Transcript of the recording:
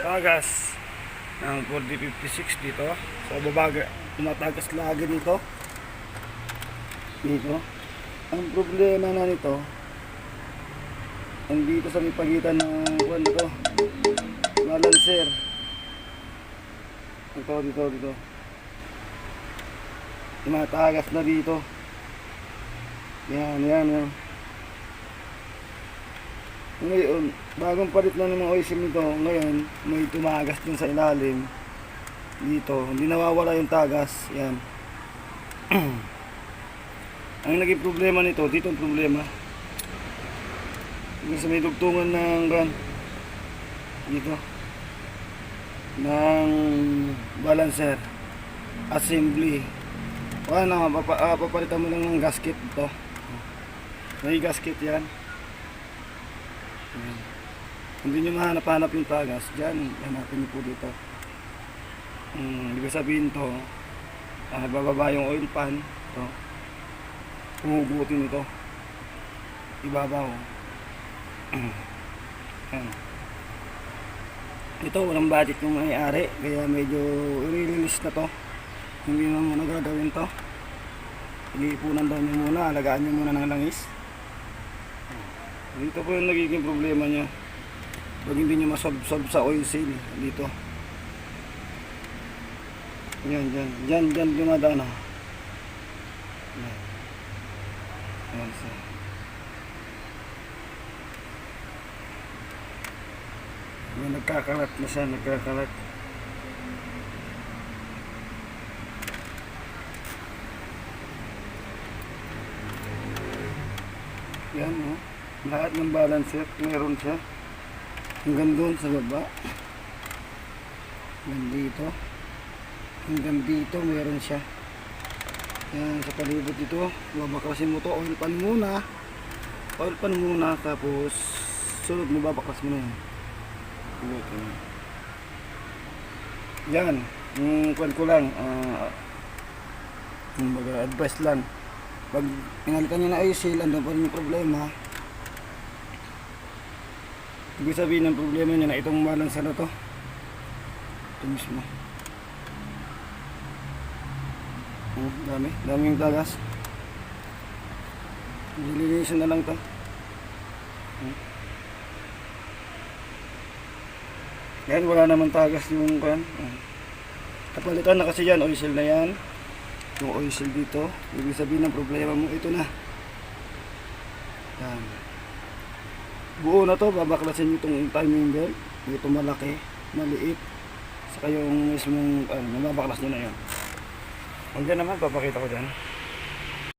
tagas ng 4056 dito. So babaga, tumatagas lagi dito. Dito. Ang problema na nito, andito sa may pagitan ng kuwan to. Balancer. Ito, dito, dito. Tumatagas na dito. Yan, yan, yan. Ngayon, bagong palit na ng mga oil seal nito, ngayon, may tumagas dun sa ilalim. Dito, hindi nawawala yung tagas. Yan. ang naging problema nito, dito ang problema. Yung sa may dugtungan ng gan, dito, ng balancer, assembly. Wala na, papa, ah, mo lang ng gasket ito. May gasket yan. Ayan. Hindi nyo mahanap-hanap yung tagas, dyan, hanapin nyo po dito. Hmm, ibig sabihin to, ah, bababa yung oil pan, to, huhugutin ito. Ibabaw. Ayan. Ito, walang budget yung may-ari, kaya medyo i-release na to. Hindi na muna gagawin to. Iipunan daw nyo muna, alagaan nyo muna ng langis. Dito po yung nagiging problema niya. Pag hindi nyo masolve-solve sa oil seal dito. Yan, yan. Yan, yan dumadaan. Yan. Yan siya. Yan, nagkakalat na siya, nagkakalat. Yan, oh. Lahat ng balancer, meron siya. Hanggang doon sa baba. Hanggang dito. Hanggang dito, meron siya. Yan, sa palibot dito. Babaklasin mo to. Oil pan muna. Oil pan muna. Tapos, sunod mo babaklas mo na yan. Okay. Yan. Yung kwan ko lang. ah yung baga, advice lang. Pag pinalitan niya na oil seal, andun pa rin yung problema. Ibig sabihin ng problema niya na itong balancer na to. Ito mismo. Oh, dami. Daming tagas. Dilinisin na lang to. Hmm. Yan, wala naman tagas yung kan. Kapalitan na kasi yan, oil seal na yan. Yung oil seal dito. Ibig sabihin ng problema mo, ito na. Yan buo na to babaklasin nyo itong timing belt ito malaki maliit. Saka yung mismong ano, mababaklas nyo na yun. Hanggang naman papakita ko dyan